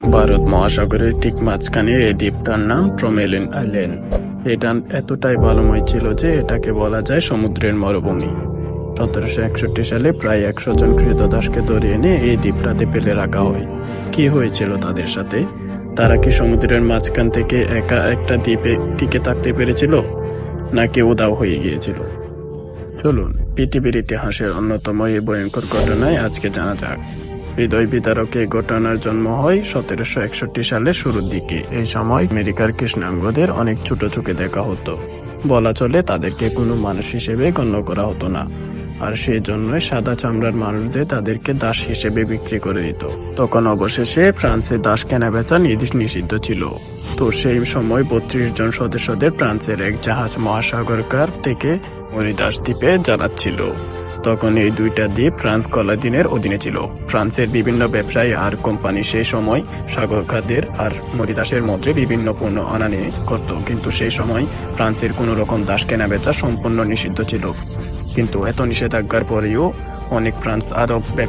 ভারত মহাসাগরের ঠিক মাঝখানে এই দ্বীপটার নাম ট্রমেলিন আইল্যান্ড। এটা এতটাই বালুময় ছিল যে এটাকে বলা যায় সমুদ্রের মরুভূমি। সতেরোশো একষট্টি সালে প্রায় একশো জন কৃতদাসকে ধরে এনে এই দ্বীপটাতে ফেলে রাখা হয়। কি হয়েছিল তাদের সাথে? তারা কি সমুদ্রের মাঝখান থেকে একা একটা দ্বীপে টিকে থাকতে পেরেছিল, নাকি উদাও হয়ে গিয়েছিল? চলুন, পৃথিবীর ইতিহাসের অন্যতম এই ভয়ঙ্কর ঘটনায় আজকে জানা যাক। হৃদয় বিদারক ঘটনার জন্ম হয় সতেরোশো একষট্টি সালের শুরুর দিকে। এই সময় আমেরিকার কৃষ্ণাঙ্গদের অনেক ছোট চোখে দেখা হতো। বলা চলে তাদেরকে কোনো মানুষ হিসেবে গণ্য করা হতো না। আর সেই জন্য সাদা চামড়ার মানুষদের তাদেরকে দাস হিসেবে বিক্রি করে দিত। তখন অবশেষে ফ্রান্সে দাস কেনা বেচা নিষিদ্ধ ছিল। তো সেই সময় বত্রিশ জন সদস্যদের ফ্রান্সের এক জাহাজ মহাসাগরকার থেকে মরিদাস দ্বীপে জানাচ্ছিল তখন এই দুইটা দ্বীপ ফ্রান্স কলাদিনের অধীনে ছিল। ফ্রান্সের বিভিন্ন ব্যবসায়ী আর কোম্পানি সেই সময় সাগর খাদ্যের আর মরিদাসের মধ্যে বিভিন্ন পণ্য আনানি করত। কিন্তু সেই সময় ফ্রান্সের কোনো রকম দাস কেনা বেচা সম্পূর্ণ নিষিদ্ধ ছিল। কিন্তু এত নিষেধাজ্ঞার পরেও অনেক ফ্রান্স আরব ব্যবসা